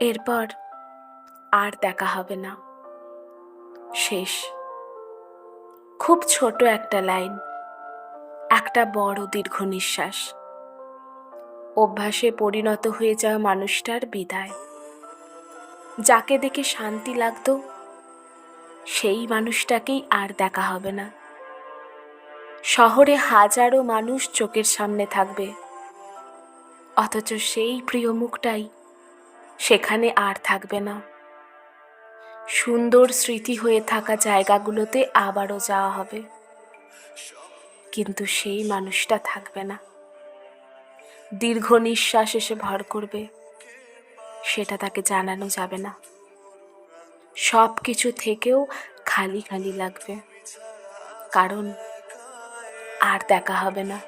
এরপর আর দেখা হবে না। শেষ। খুব ছোট একটা লাইন, একটা বড় দীর্ঘ নিঃশ্বাস। অভ্যাসে পরিণত হয়ে যাওয়া মানুষটার বিদায়। যাকে দেখে শান্তি লাগতো, সেই মানুষটাকেই আর দেখা হবে না। শহরে হাজারো মানুষ চোখের সামনে থাকবে। অথচ সেই প্রিয় মুখটাই সেখানে আর থাকবে না। সুন্দর স্মৃতি হয়ে থাকা জায়গাগুলোতে আবারও যাওয়া হবে। কিন্তু সেই মানুষটা থাকবে না। দীর্ঘ নিঃশ্বাস এসে ভর করবে। সেটা তাকে জানানো যাবে না। সব কিছু থেকেও খালি খালি লাগবে। কারণ আর দেখা হবে না।